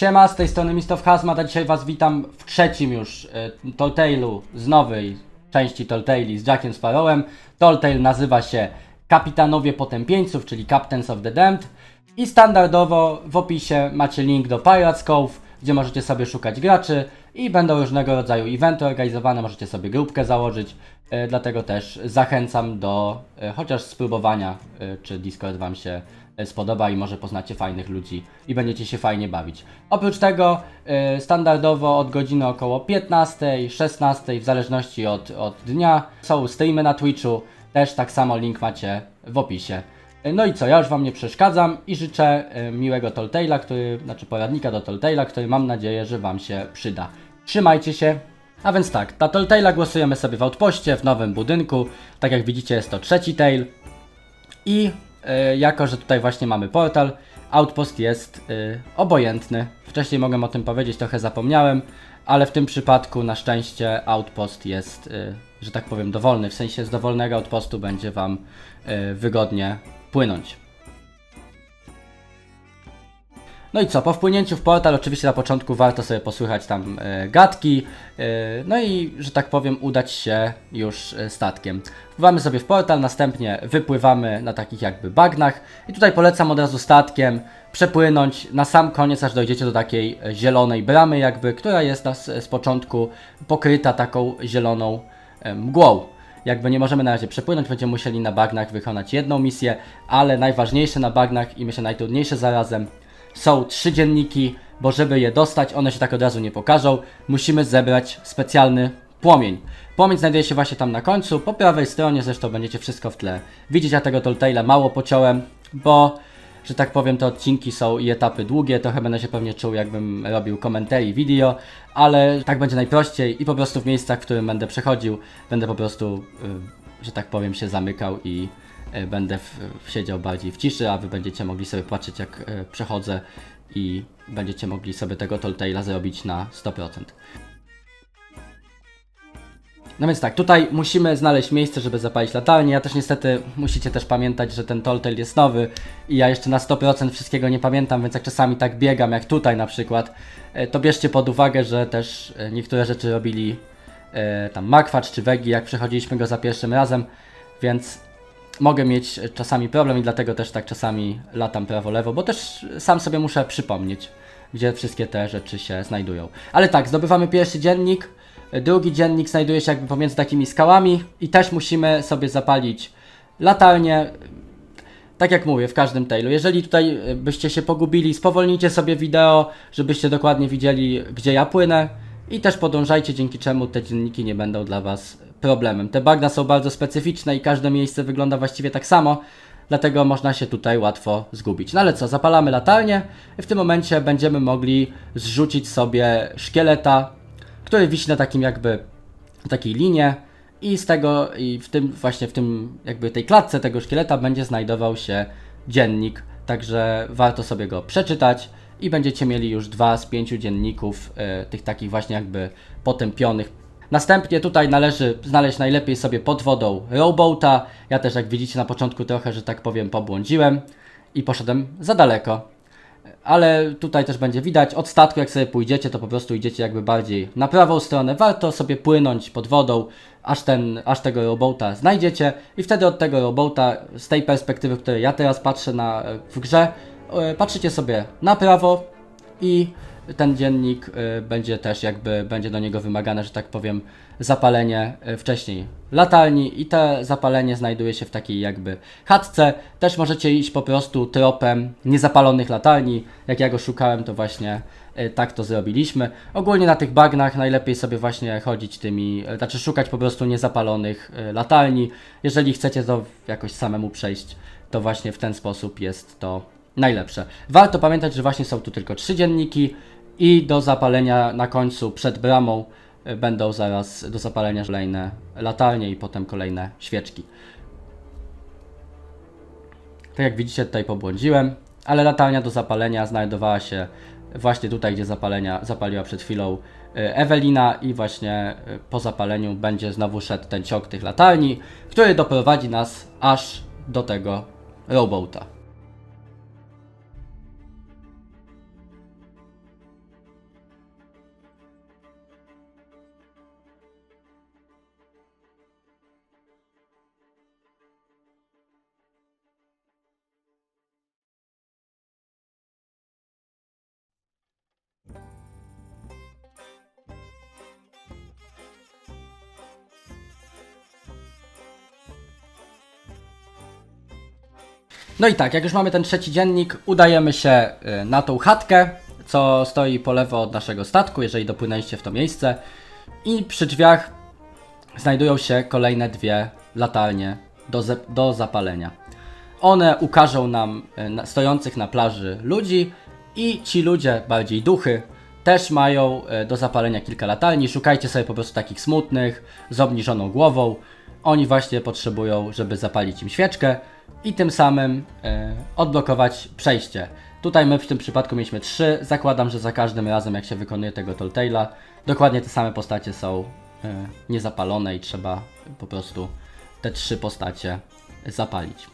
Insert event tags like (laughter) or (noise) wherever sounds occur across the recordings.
Siema, z tej strony Mistow Hazmat, a dzisiaj Was witam w trzecim już y, z nowej części Telltale'i z Jackiem Sparrowem. Telltale nazywa się Kapitanowie Potępieńców, czyli Captains of the Damned. I standardowo w opisie macie link do Pirates Cove, gdzie możecie sobie szukać graczy i będą różnego rodzaju eventy organizowane, możecie sobie grupkę założyć, y, dlatego też zachęcam do y, chociaż spróbowania, czy Discord Wam się spodoba i może poznacie fajnych ludzi i będziecie się fajnie bawić. Oprócz tego y, standardowo od godziny około 15, 16 w zależności od, od dnia są streamy na Twitchu, też tak samo link macie w opisie. Y, No i co, ja już Wam nie przeszkadzam i życzę miłego Telltale'a, który, znaczy poradnika do Telltale'a, który mam nadzieję, że Wam się przyda. Trzymajcie się. A więc tak, na Telltale'a głosujemy sobie w Outpoście, w nowym budynku. Tak jak widzicie jest to trzeci Tale. I e, jako, że tutaj właśnie mamy portal, Outpost jest e, obojętny. Wcześniej mogłem o tym powiedzieć, trochę zapomniałem, ale w tym przypadku na szczęście Outpost jest, e, że tak powiem, dowolny. W sensie z dowolnego Outpostu będzie Wam e, wygodnie płynąć. No i co, po wpłynięciu w portal oczywiście na początku warto sobie posłychać tam e, gadki, e, no i że tak powiem udać się już e, statkiem. Wpływamy sobie w portal, następnie wypływamy na takich jakby bagnach i tutaj polecam od razu statkiem przepłynąć na sam koniec, aż dojdziecie do takiej zielonej bramy jakby, która jest na, z początku pokryta taką zieloną e, mgłą. Jakby nie możemy na razie przepłynąć, będziemy musieli na bagnach wykonać jedną misję, ale najważniejsze na bagnach i myślę najtrudniejsze zarazem są trzy dzienniki, bo żeby je dostać, one się tak od razu nie pokażą, musimy zebrać specjalny płomień. Płomień znajduje się właśnie tam na końcu, po prawej stronie zresztą będziecie wszystko w tle. Widzieć, ja tego Telltale'a mało pociąłem, bo, że tak powiem, te odcinki są i etapy długie, trochę będę się pewnie czuł, jakbym robił komentarii video, ale tak będzie najprościej i po prostu w miejscach, w którym będę przechodził, będę po prostu, y, że tak powiem, się zamykał i będę w, siedział bardziej w ciszy, a wy będziecie mogli sobie patrzeć jak y, przechodzę i będziecie mogli sobie tego Telltale'a zrobić na 100%. No więc tak, tutaj musimy znaleźć miejsce, żeby zapalić latarnię. Ja też niestety musicie też pamiętać, że ten Telltale jest nowy i ja jeszcze na 100% wszystkiego nie pamiętam, więc jak czasami tak biegam, jak tutaj na przykład, e, to bierzcie pod uwagę, że też e, niektóre rzeczy robili e, tam Markwacz czy Wegi, jak przechodziliśmy go za pierwszym razem, więc mogę mieć czasami problem i dlatego też tak czasami latam prawo-lewo, bo też sam sobie muszę przypomnieć, gdzie wszystkie te rzeczy się znajdują. Ale tak, zdobywamy pierwszy dziennik, drugi dziennik znajduje się jakby pomiędzy takimi skałami i też musimy sobie zapalić latarnię. Tak jak mówię, w każdym tailu. Jeżeli tutaj e, byście się pogubili, spowolnijcie sobie wideo, żebyście dokładnie widzieli, gdzie ja płynę i też podążajcie, dzięki czemu te dzienniki nie będą dla Was problemem. Te bagna są bardzo specyficzne i każde miejsce wygląda właściwie tak samo, dlatego można się tutaj łatwo zgubić. No ale co, zapalamy latarnię i w tym momencie będziemy mogli zrzucić sobie szkieleta, który wisi na takim jakby takiej linie i z tego i w tym właśnie w tym jakby tej klatce tego szkieleta będzie znajdował się dziennik, także warto sobie go przeczytać i będziecie mieli już dwa z pięciu dzienników e, tych takich właśnie jakby potępionych. Następnie tutaj należy znaleźć najlepiej sobie pod wodą rowboata. Ja też jak widzicie na początku trochę, że tak powiem, pobłądziłem i poszedłem za daleko. Ale tutaj też będzie widać, od statku jak sobie pójdziecie, to po prostu idziecie jakby bardziej na prawą stronę, warto sobie płynąć pod wodą, aż, ten, aż tego robota znajdziecie. I wtedy od tego robota, z tej perspektywy, w której ja teraz patrzę na, w grze, e, patrzycie sobie na prawo i ten dziennik e, będzie też jakby, będzie do niego wymagane, że tak powiem, zapalenie e, wcześniej latarni i te zapalenie znajduje się w takiej jakby chatce. Też możecie iść po prostu tropem niezapalonych latarni. Jak ja go szukałem, to właśnie e, tak to zrobiliśmy. Ogólnie na tych bagnach najlepiej sobie właśnie chodzić tymi, znaczy szukać po prostu niezapalonych latarni. Jeżeli chcecie to jakoś samemu przejść, to właśnie w ten sposób jest to najlepsze. Warto pamiętać, że właśnie są tu tylko trzy dzienniki i do zapalenia na końcu przed bramą y, będą zaraz do zapalenia kolejne latarnie i potem kolejne świeczki. Tak jak widzicie tutaj pobłądziłem, ale latarnia do zapalenia znajdowała się właśnie tutaj, gdzie zapalenia zapaliła przed chwilą y, Ewelina i właśnie y, po zapaleniu będzie znowu szedł ten ciąg tych latarni, który doprowadzi nas aż do tego rowboata. No i tak, jak już mamy ten trzeci dziennik, udajemy się y, na tą chatkę, co stoi po lewo od naszego statku, jeżeli dopłynęliście w to miejsce. I przy drzwiach znajdują się kolejne dwie latarnie do, do zapalenia. One ukażą nam y, stojących na plaży ludzi i ci ludzie, bardziej duchy, też mają y, do zapalenia kilka latarni. Szukajcie sobie po prostu takich smutnych, z obniżoną głową. Oni właśnie potrzebują, żeby zapalić im świeczkę i tym samym y, odblokować przejście. Tutaj my w tym przypadku mieliśmy trzy. Zakładam, że za każdym razem jak się wykonuje tego Telltale'a, dokładnie te same postacie są y, niezapalone i trzeba po prostu te trzy postacie zapalić.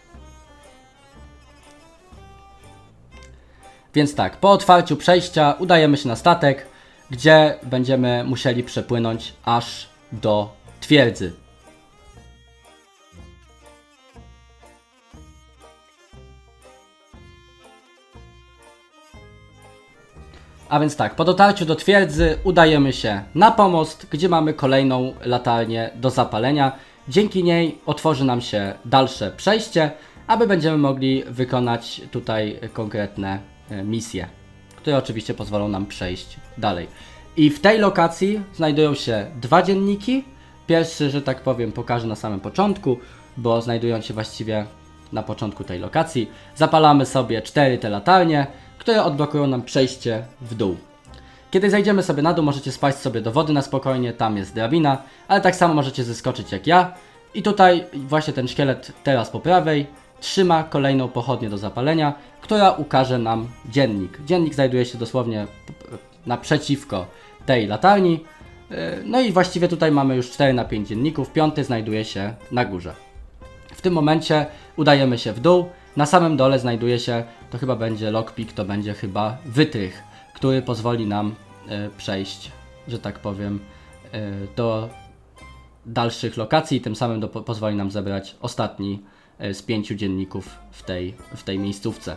Więc tak, po otwarciu przejścia udajemy się na statek, gdzie będziemy musieli przepłynąć aż do twierdzy. A więc tak, po dotarciu do twierdzy udajemy się na pomost, gdzie mamy kolejną latarnię do zapalenia. Dzięki niej otworzy nam się dalsze przejście, aby będziemy mogli wykonać tutaj konkretne e, misje, które oczywiście pozwolą nam przejść dalej. I w tej lokacji znajdują się dwa dzienniki. Pierwszy, że tak powiem, pokażę na samym początku, bo znajdują się właściwie na początku tej lokacji. Zapalamy sobie cztery te latarnie, które odblokują nam przejście w dół. Kiedy zejdziemy sobie na dół, możecie spaść sobie do wody na spokojnie, tam jest drabina, ale tak samo możecie zeskoczyć jak ja. I tutaj właśnie ten szkielet teraz po prawej trzyma kolejną pochodnię do zapalenia, która ukaże nam dziennik. Dziennik znajduje się dosłownie naprzeciwko tej latarni. Yy, No i właściwie tutaj mamy już 4 na 5 dzienników, piąty znajduje się na górze. W tym momencie udajemy się w dół. Na samym dole znajduje się, to chyba będzie lockpick, to będzie chyba wytrych, który pozwoli nam e, przejść, że tak powiem, e, do dalszych lokacji i tym samym do, po- pozwoli nam zebrać ostatni e, z pięciu dzienników w tej, w tej miejscówce.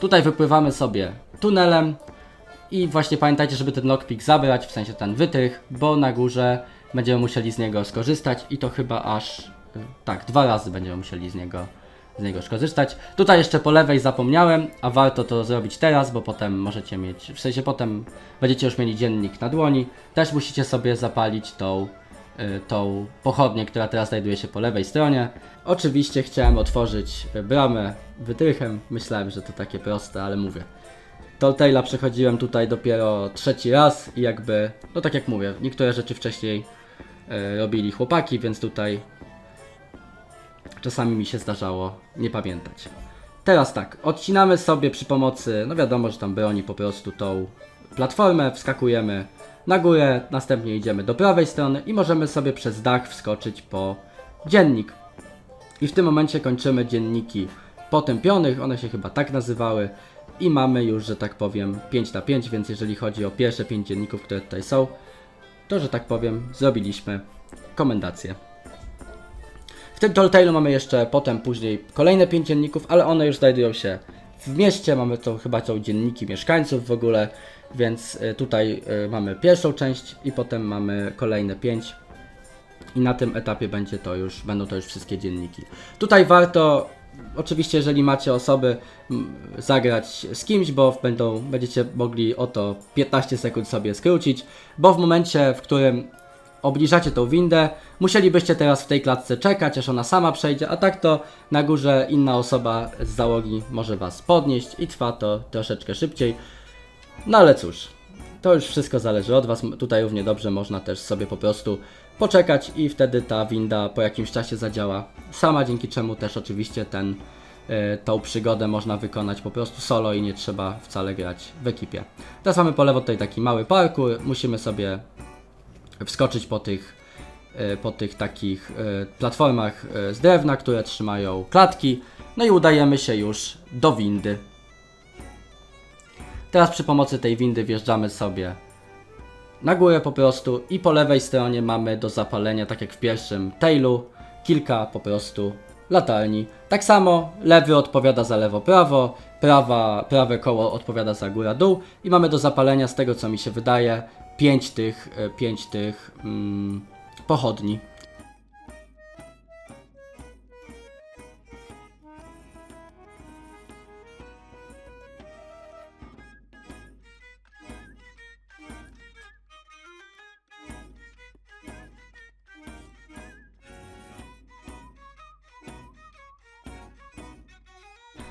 Tutaj wypływamy sobie tunelem i właśnie pamiętajcie, żeby ten lockpick zabrać, w sensie ten wytrych, bo na górze będziemy musieli z niego skorzystać i to chyba aż, y, tak, dwa razy będziemy musieli z niego, z niego skorzystać. Tutaj jeszcze po lewej zapomniałem, a warto to zrobić teraz, bo potem możecie mieć, w sensie potem będziecie już mieli dziennik na dłoni. Też musicie sobie zapalić tą, y, tą pochodnię, która teraz znajduje się po lewej stronie. Oczywiście chciałem otworzyć y, bramę wytrychem, myślałem, że to takie proste, ale mówię. Telltale'a przechodziłem tutaj dopiero trzeci raz i jakby, no tak jak mówię, niektóre rzeczy wcześniej e, robili chłopaki, więc tutaj czasami mi się zdarzało nie pamiętać. Teraz tak, odcinamy sobie przy pomocy, no wiadomo, że tam broni po prostu tą platformę, wskakujemy na górę, następnie idziemy do prawej strony i możemy sobie przez dach wskoczyć po dziennik. I w tym momencie kończymy dzienniki potępionych, one się chyba tak nazywały. I mamy już, że tak powiem, 5 na 5, więc jeżeli chodzi o pierwsze 5 dzienników, które tutaj są, to, że tak powiem, zrobiliśmy komendację. W tym Telltale'u mamy jeszcze potem później kolejne 5 dzienników, ale one już znajdują się w mieście, mamy to chyba są dzienniki mieszkańców w ogóle, więc y, tutaj y, mamy pierwszą część i potem mamy kolejne 5 i na tym etapie będzie to już, będą to już wszystkie dzienniki. Tutaj warto, oczywiście jeżeli macie osoby, zagrać z kimś, bo będą, będziecie mogli o to 15 sekund sobie skrócić, bo w momencie, w którym obniżacie tą windę, musielibyście teraz w tej klatce czekać, aż ona sama przejdzie, a tak to na górze inna osoba z załogi może was podnieść i trwa to troszeczkę szybciej. No ale cóż, to już wszystko zależy od Was. Tutaj równie dobrze można też sobie po prostu poczekać i wtedy ta winda po jakimś czasie zadziała sama, dzięki czemu też oczywiście ten, e, tą przygodę można wykonać po prostu solo i nie trzeba wcale grać w ekipie. Teraz mamy po lewo tutaj taki mały parkour, musimy sobie wskoczyć po tych, e, po tych takich e, platformach e, z drewna, które trzymają klatki, no i udajemy się już do windy. Teraz przy pomocy tej windy wjeżdżamy sobie na górę po prostu i po lewej stronie mamy do zapalenia, tak jak w pierwszym tailu, kilka po prostu latarni. Tak samo lewy odpowiada za lewo-prawo, prawe koło odpowiada za góra-dół i mamy do zapalenia, z tego co mi się wydaje, pięć tych, e, pięć tych mm, pochodni.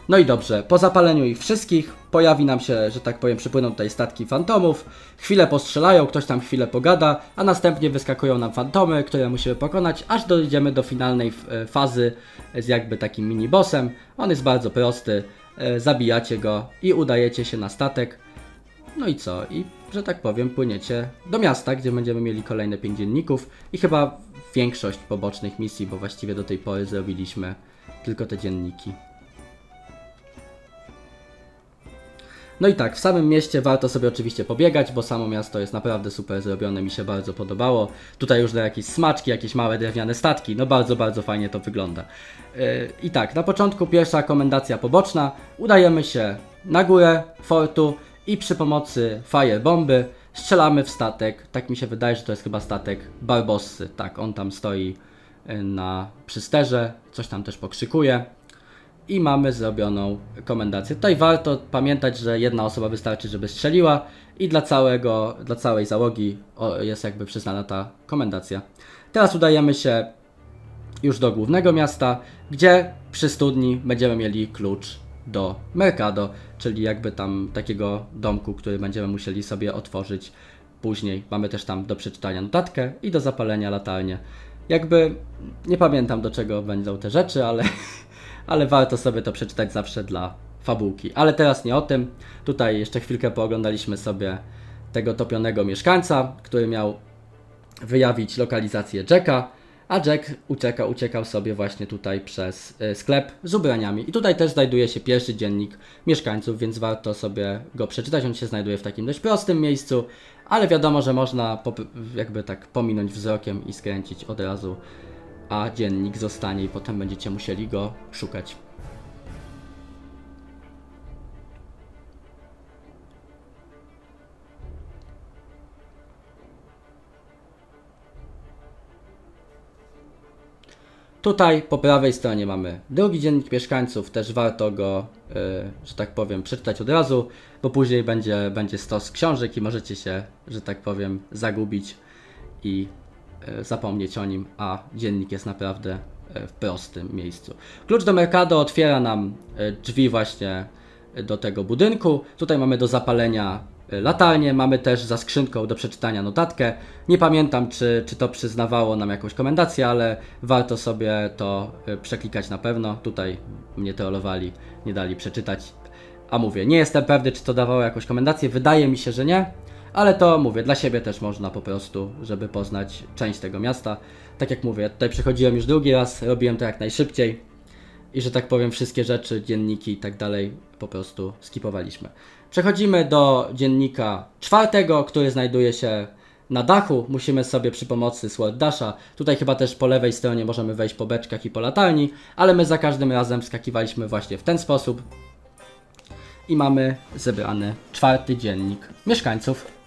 No i dobrze, po zapaleniu ich wszystkich pojawi nam się, że tak powiem, przypłyną tutaj statki fantomów, chwilę postrzelają, ktoś tam chwilę pogada, a następnie wyskakują nam fantomy, które musimy pokonać, aż dojdziemy do finalnej e, fazy z jakby takim mini-bossem. On jest bardzo prosty, e, zabijacie go i udajecie się na statek. No i co? I, że tak powiem, płyniecie do miasta, gdzie będziemy mieli kolejne 5 dzienników i chyba większość pobocznych misji, bo właściwie do tej pory zrobiliśmy tylko te dzienniki. No i tak, w samym mieście warto sobie oczywiście pobiegać, bo samo miasto jest naprawdę super zrobione, mi się bardzo podobało. Tutaj już jakieś smaczki, jakieś małe drewniane statki, no bardzo, bardzo fajnie to wygląda. Yy, I tak, na początku pierwsza komendacja poboczna, udajemy się na górę fortu i przy pomocy firebomby strzelamy w statek, tak mi się wydaje, że to jest chyba statek Barbossy, tak, on tam stoi yy, na przysterze, coś tam też pokrzykuje i mamy zrobioną komendację. Tutaj warto pamiętać, że jedna osoba wystarczy, żeby strzeliła i dla, całego, dla całej załogi jest jakby przyznana ta komendacja. Teraz udajemy się już do głównego miasta, gdzie przy studni będziemy mieli klucz do Mercado, czyli jakby tam takiego domku, który będziemy musieli sobie otworzyć później. Mamy też tam do przeczytania notatkę i do zapalenia latarnię. Jakby nie pamiętam do czego będą te rzeczy, ale (laughs) ale warto sobie to przeczytać zawsze dla fabułki. Ale teraz nie o tym. Tutaj jeszcze chwilkę pooglądaliśmy sobie tego topionego mieszkańca, który miał wyjawić lokalizację Jacka, a Jack ucieka, uciekał sobie właśnie tutaj przez y, sklep z ubraniami. I tutaj też znajduje się pierwszy dziennik mieszkańców, więc warto sobie go przeczytać. On się znajduje w takim dość prostym miejscu, ale wiadomo, że można jakby tak pominąć wzrokiem i skręcić od razu a dziennik zostanie i potem będziecie musieli go szukać. Tutaj po prawej stronie mamy drugi dziennik mieszkańców, też warto go, y, że tak powiem, przeczytać od razu, bo później będzie, będzie stos książek i możecie się, że tak powiem, zagubić i zapomnieć o nim, a dziennik jest naprawdę e, w prostym miejscu. Klucz do Mercado otwiera nam e, drzwi właśnie e, do tego budynku. Tutaj mamy do zapalenia e, latarnię, mamy też za skrzynką do przeczytania notatkę. Nie pamiętam, czy, czy to przyznawało nam jakąś komendację, ale warto sobie to e, przeklikać na pewno. Tutaj mnie trollowali, nie dali przeczytać. A mówię, nie jestem pewny, czy to dawało jakąś komendację. Wydaje mi się, że nie. Ale to mówię, dla siebie też można po prostu, żeby poznać część tego miasta. Tak jak mówię, tutaj przychodziłem już drugi raz, robiłem to jak najszybciej i że tak powiem, wszystkie rzeczy, dzienniki i tak dalej po prostu skipowaliśmy. Przechodzimy do dziennika czwartego, który znajduje się na dachu. Musimy sobie przy pomocy Sword Dasha, tutaj chyba też po lewej stronie możemy wejść po beczkach i po latarni, ale my za każdym razem skakiwaliśmy właśnie w ten sposób. I mamy zebrany czwarty dziennik mieszkańców.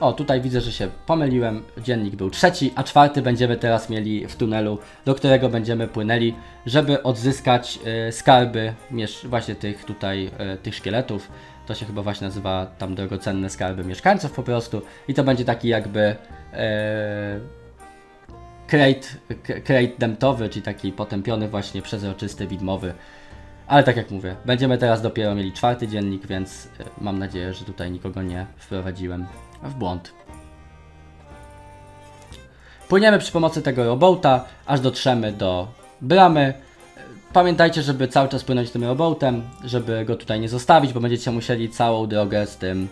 O, tutaj widzę, że się pomyliłem. Dziennik był trzeci, a czwarty będziemy teraz mieli w tunelu, do którego będziemy płynęli, żeby odzyskać e, skarby właśnie tych tutaj, e, tych szkieletów. To się chyba właśnie nazywa tam drogocenne skarby mieszkańców po prostu. I to będzie taki jakby e, crate, k- crate demtowy, czyli taki potępiony właśnie przezroczysty, widmowy. Ale tak jak mówię, będziemy teraz dopiero mieli czwarty dziennik, więc e, mam nadzieję, że tutaj nikogo nie wprowadziłem w błąd. Płyniemy przy pomocy tego robota, aż dotrzemy do bramy. Pamiętajcie, żeby cały czas płynąć tym robotem, żeby go tutaj nie zostawić, bo będziecie musieli całą drogę z tym,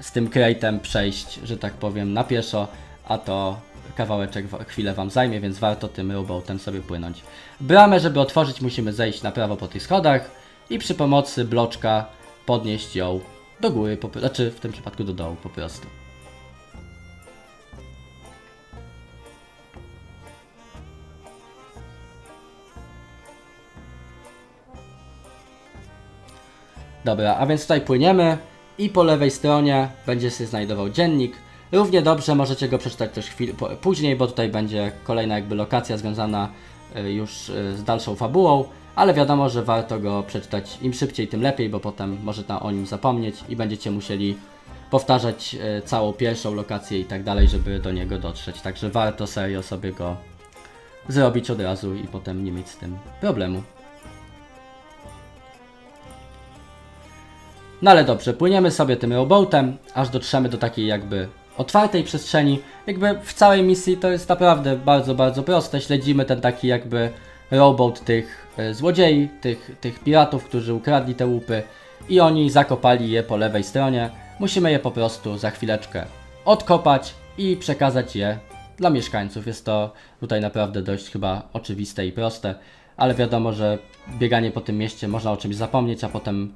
z tym crate'em przejść, że tak powiem, na pieszo, a to kawałeczek wa- chwilę Wam zajmie, więc warto tym robotem sobie płynąć. Bramę, żeby otworzyć, musimy zejść na prawo po tych schodach i przy pomocy bloczka podnieść ją do góry, po, znaczy w tym przypadku do dołu po prostu. Dobra, a więc tutaj płyniemy i po lewej stronie będzie się znajdował dziennik. Równie dobrze możecie go przeczytać też chwil, później, bo tutaj będzie kolejna jakby lokacja związana y, już y, z dalszą fabułą, ale wiadomo, że warto go przeczytać im szybciej, tym lepiej, bo potem możecie o nim zapomnieć i będziecie musieli powtarzać e, całą pierwszą lokację i tak dalej, żeby do niego dotrzeć. Także warto serio sobie go zrobić od razu i potem nie mieć z tym problemu. No ale dobrze, płyniemy sobie tym rowboatem, aż dotrzemy do takiej jakby otwartej przestrzeni. Jakby w całej misji to jest naprawdę bardzo, bardzo proste. Śledzimy ten taki jakby rowboat tych e, złodziei, tych, tych piratów, którzy ukradli te łupy i oni zakopali je po lewej stronie. Musimy je po prostu za chwileczkę odkopać i przekazać je dla mieszkańców. Jest to tutaj naprawdę dość chyba oczywiste i proste, ale wiadomo, że bieganie po tym mieście można o czymś zapomnieć, a potem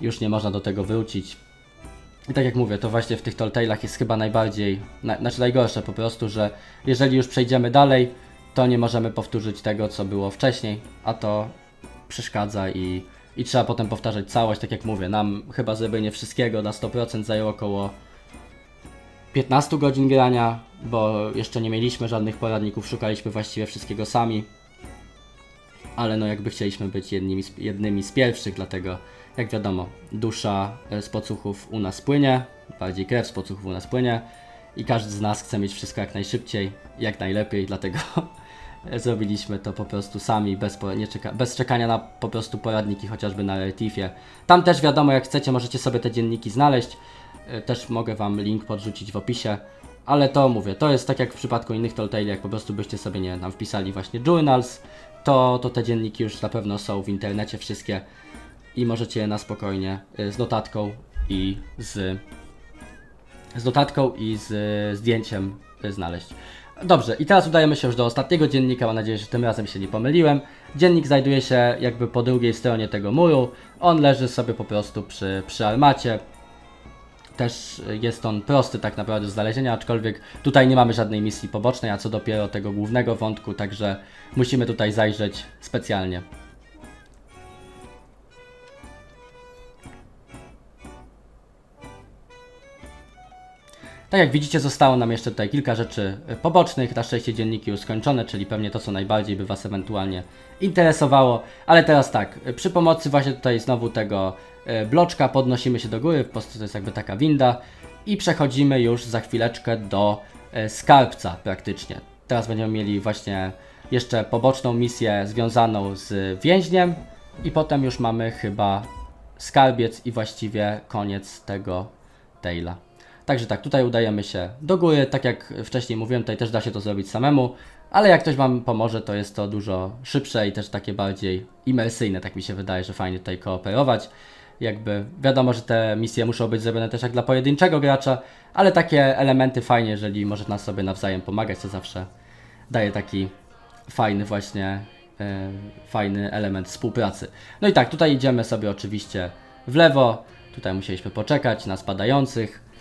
już nie można do tego wrócić. I tak jak mówię, to właśnie w tych Telltale'ach jest chyba najbardziej, na, znaczy najgorsze po prostu, że jeżeli już przejdziemy dalej, to nie możemy powtórzyć tego, co było wcześniej, a to przeszkadza i, i trzeba potem powtarzać całość, tak jak mówię, nam chyba zrobienie wszystkiego na 100% zajęło około 15 godzin grania, bo jeszcze nie mieliśmy żadnych poradników, szukaliśmy właściwie wszystkiego sami. Ale no jakby chcieliśmy być jednymi jednymi z pierwszych, dlatego jak wiadomo, dusza e, z pocuchów u nas płynie, bardziej krew z pocuchów u nas płynie i każdy z nas chce mieć wszystko jak najszybciej, jak najlepiej, dlatego (laughs) zrobiliśmy to po prostu sami, bez, nie czeka, bez czekania na po prostu poradniki, chociażby na Retifie. Tam też wiadomo, jak chcecie, możecie sobie te dzienniki znaleźć. E, Też mogę Wam link podrzucić w opisie. Ale to mówię, to jest tak jak w przypadku innych Telltale, jak po prostu byście sobie nie tam wpisali właśnie journals, to, to te dzienniki już na pewno są w internecie wszystkie i możecie na spokojnie y, z notatką i z, z notatką i z zdjęciem y, znaleźć. Dobrze, i teraz udajemy się już do ostatniego dziennika. Mam nadzieję, że tym razem się nie pomyliłem. Dziennik znajduje się jakby po drugiej stronie tego muru. On leży sobie po prostu przy, przy armacie. Też jest on prosty tak naprawdę do znalezienia, aczkolwiek tutaj nie mamy żadnej misji pobocznej, a co dopiero tego głównego wątku, także musimy tutaj zajrzeć specjalnie. Tak jak widzicie, zostało nam jeszcze tutaj kilka rzeczy e, pobocznych. Na szczęście dzienniki już skończone, czyli pewnie to, co najbardziej by Was ewentualnie interesowało. Ale teraz tak, e, przy pomocy właśnie tutaj znowu tego e, bloczka podnosimy się do góry, po prostu to jest jakby taka winda i przechodzimy już za chwileczkę do skarbca praktycznie. Teraz będziemy mieli właśnie jeszcze poboczną misję związaną z więźniem i potem już mamy chyba skarbiec i właściwie koniec tego Tale'a. Także tak, tutaj udajemy się do góry, tak jak wcześniej mówiłem, tutaj też da się to zrobić samemu, ale jak ktoś Wam pomoże, to jest to dużo szybsze i też takie bardziej imersyjne, tak mi się wydaje, że fajnie tutaj kooperować. Jakby wiadomo, że te misje muszą być zrobione też jak dla pojedynczego gracza, ale takie elementy fajnie, jeżeli może nas sobie nawzajem pomagać, to zawsze daje taki fajny właśnie, e, fajny element współpracy. No i tak, tutaj idziemy sobie oczywiście w lewo, tutaj musieliśmy poczekać na spadających.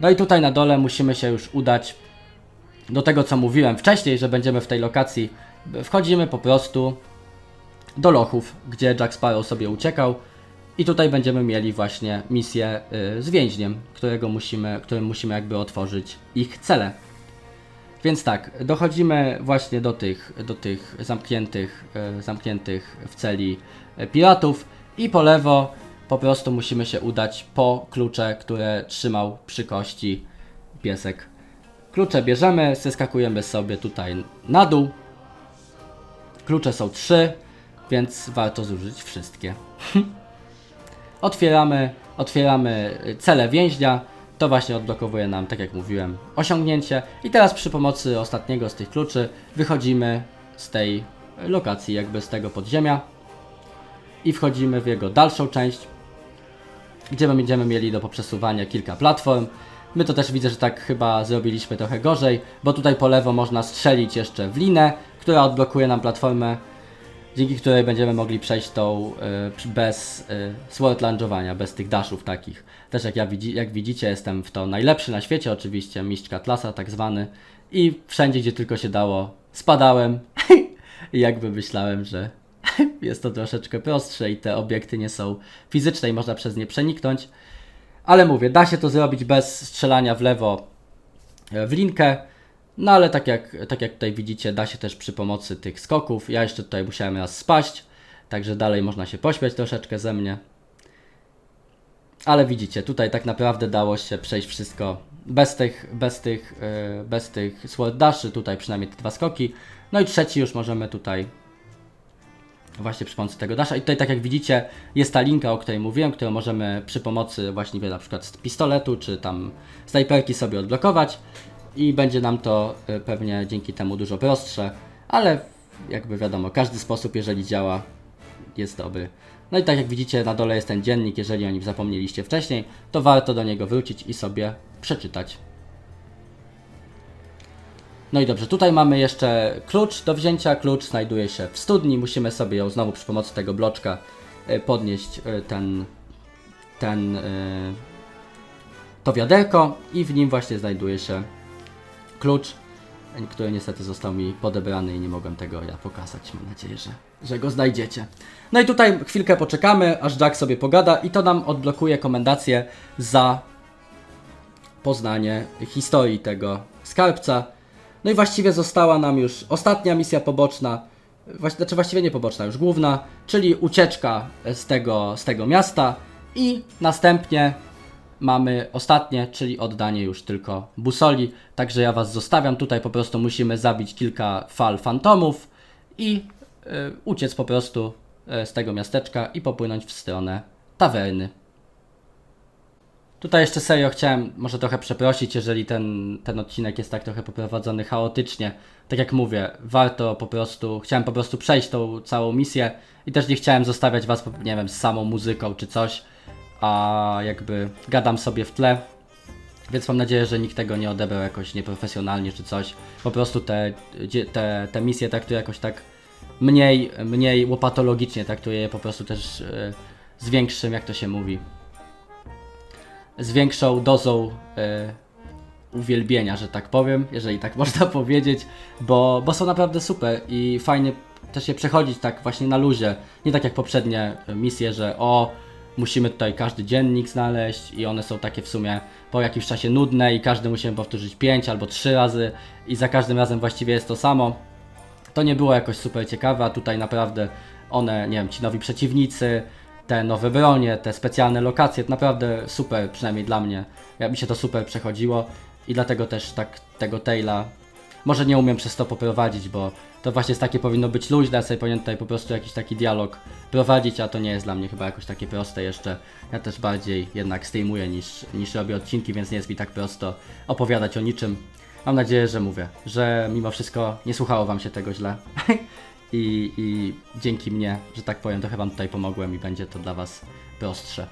No i tutaj na dole musimy się już udać do tego, co mówiłem wcześniej, że będziemy w tej lokacji. Wchodzimy po prostu do lochów, gdzie Jack Sparrow sobie uciekał. I tutaj będziemy mieli właśnie misję y, z więźniem, którego musimy, którym musimy jakby otworzyć ich cele. Więc tak, dochodzimy właśnie do tych, do tych zamkniętych, y, zamkniętych w celi y, piratów i po lewo po prostu musimy się udać po klucze, które trzymał przy kości piesek. Klucze bierzemy, zeskakujemy sobie tutaj na dół. Klucze są trzy, więc warto zużyć wszystkie. (laughs) otwieramy, otwieramy cele więźnia. To właśnie odblokowuje nam, tak jak mówiłem, osiągnięcie. I teraz przy pomocy ostatniego z tych kluczy wychodzimy z tej lokacji, jakby z tego podziemia i wchodzimy w jego dalszą część, gdzie będziemy mieli do poprzesuwania kilka platform. My to też widzę, że tak chyba zrobiliśmy trochę gorzej, bo tutaj po lewo można strzelić jeszcze w linę, która odblokuje nam platformę, dzięki której będziemy mogli przejść tą y, bez y, sword lunge'owania, bez tych dashów takich. Też jak, ja widzi, jak widzicie, jestem w to najlepszy na świecie, oczywiście, mistrz Katlasa tak zwany i wszędzie, gdzie tylko się dało, spadałem (laughs) i jakby myślałem, że (laughs) jest to troszeczkę prostsze i te obiekty nie są fizyczne i można przez nie przeniknąć. Ale mówię, da się to zrobić bez strzelania w lewo e, w linkę. No ale tak jak, tak jak tutaj widzicie, da się też przy pomocy tych skoków. Ja jeszcze tutaj musiałem raz spaść, także dalej można się pośmiać troszeczkę ze mnie. Ale widzicie, tutaj tak naprawdę dało się przejść wszystko bez tych, bez tych, yy, bez tych sword daszy, tutaj przynajmniej te dwa skoki. No i trzeci już możemy tutaj właśnie przy pomocy tego dasza. I tutaj tak jak widzicie jest ta linka, o której mówiłem, którą możemy przy pomocy właśnie na przykład z pistoletu czy tam snajperki sobie odblokować i będzie nam to y, pewnie dzięki temu dużo prostsze, ale jakby wiadomo, każdy sposób jeżeli działa jest dobry. No i tak jak widzicie na dole jest ten dziennik, jeżeli o nim zapomnieliście wcześniej, to warto do niego wrócić i sobie przeczytać. No i dobrze, tutaj mamy jeszcze klucz do wzięcia. Klucz znajduje się w studni. Musimy sobie ją znowu przy pomocy tego bloczka y, podnieść y, ten, ten, y, to wiaderko i w nim właśnie znajduje się klucz, który niestety został mi podebrany i nie mogłem tego ja pokazać. Mam nadzieję, że, że go znajdziecie. No i tutaj chwilkę poczekamy, aż Jack sobie pogada i to nam odblokuje komendację za poznanie historii tego skarbca. No i właściwie została nam już ostatnia misja poboczna, znaczy właściwie nie poboczna, już główna, czyli ucieczka z tego, z tego miasta i następnie mamy ostatnie, czyli oddanie już tylko busoli. Także ja Was zostawiam. Tutaj po prostu musimy zabić kilka fal fantomów i y, uciec po prostu y, z tego miasteczka i popłynąć w stronę tawerny. Tutaj jeszcze serio chciałem może trochę przeprosić, jeżeli ten, ten odcinek jest tak trochę poprowadzony chaotycznie. Tak jak mówię, warto po prostu, chciałem po prostu przejść tą całą misję i też nie chciałem zostawiać Was, nie wiem, z samą muzyką czy coś, a jakby gadam sobie w tle. Więc mam nadzieję, że nikt tego nie odebrał jakoś nieprofesjonalnie czy coś. Po prostu te, te, te misje traktuję jakoś tak mniej, mniej łopatologicznie, traktuję je po prostu też e, z większym, jak to się mówi, z większą dozą e, uwielbienia, że tak powiem, jeżeli tak (laughs) można powiedzieć, bo, bo są naprawdę super i fajnie też je przechodzić tak właśnie na luzie. Nie tak jak poprzednie misje, że o, musimy tutaj każdy dziennik znaleźć i one są takie w sumie po jakimś czasie nudne i każdy musimy powtórzyć 5 albo 3 razy i za każdym razem właściwie jest to samo. To nie było jakoś super ciekawe, a tutaj naprawdę one, nie wiem, ci nowi przeciwnicy, te nowe bronie, te specjalne lokacje, naprawdę super, przynajmniej dla mnie. Ja, mi się to super przechodziło i dlatego też tak tego Taila może nie umiem przez to poprowadzić, bo to właśnie jest takie powinno być luźne, ja sobie powinien tutaj po prostu jakiś taki dialog prowadzić, a to nie jest dla mnie chyba jakoś takie proste jeszcze. Ja też bardziej jednak streamuję niż, niż robię odcinki, więc nie jest mi tak prosto opowiadać o niczym. Mam nadzieję, że mówię, że mimo wszystko nie słuchało Wam się tego źle. (laughs) I, I dzięki mnie, że tak powiem, trochę Wam tutaj pomogłem i będzie to dla Was prostsze.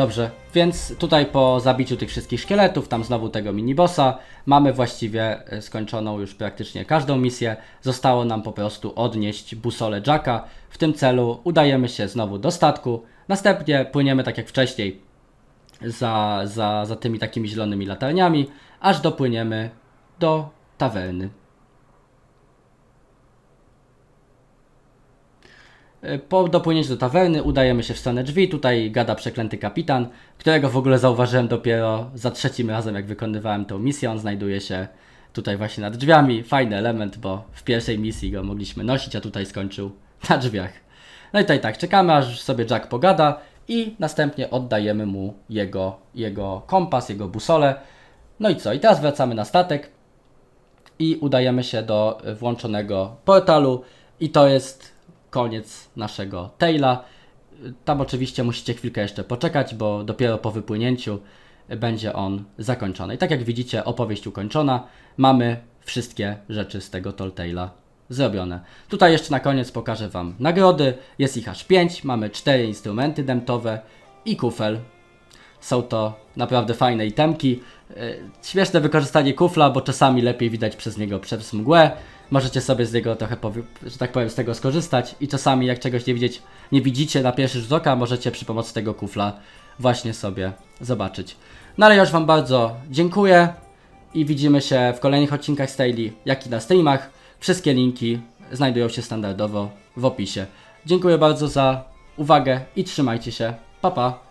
Dobrze, więc tutaj po zabiciu tych wszystkich szkieletów, tam znowu tego minibossa, mamy właściwie e, skończoną już praktycznie każdą misję. Zostało nam po prostu odnieść busolę Jacka. W tym celu udajemy się znowu do statku. Następnie płyniemy tak jak wcześniej za, za, za tymi takimi zielonymi latarniami, aż dopłyniemy do tawerny. Po dopłynięciu do tawerny udajemy się w stronę drzwi. Tutaj gada przeklęty kapitan, którego w ogóle zauważyłem dopiero za trzecim razem, jak wykonywałem tę misję. On znajduje się tutaj właśnie nad drzwiami. Fajny element, bo w pierwszej misji go mogliśmy nosić, a tutaj skończył na drzwiach. No i tutaj tak, czekamy aż sobie Jack pogada i następnie oddajemy mu jego, jego kompas, jego busolę. No i co? I teraz wracamy na statek i udajemy się do włączonego portalu i to jest koniec naszego Taila. Tam oczywiście musicie chwilkę jeszcze poczekać, bo dopiero po wypłynięciu będzie on zakończony. I tak jak widzicie, opowieść ukończona. Mamy wszystkie rzeczy z tego Telltale'a zrobione. Tutaj jeszcze na koniec pokażę Wam nagrody. Jest ich aż 5. Mamy 4 instrumenty demtowe i kufel. Są to naprawdę fajne itemki. Yy, Śmieszne wykorzystanie kufla, bo czasami lepiej widać przez niego przez mgłę. Możecie sobie z niego trochę, że tak powiem, z tego skorzystać i czasami jak czegoś nie widzieć, nie widzicie na pierwszy rzut oka, możecie przy pomocy tego kufla właśnie sobie zobaczyć. No ale już Wam bardzo dziękuję i widzimy się w kolejnych odcinkach Staily, jak i na streamach. Wszystkie linki znajdują się standardowo w opisie. Dziękuję bardzo za uwagę i trzymajcie się. Pa pa!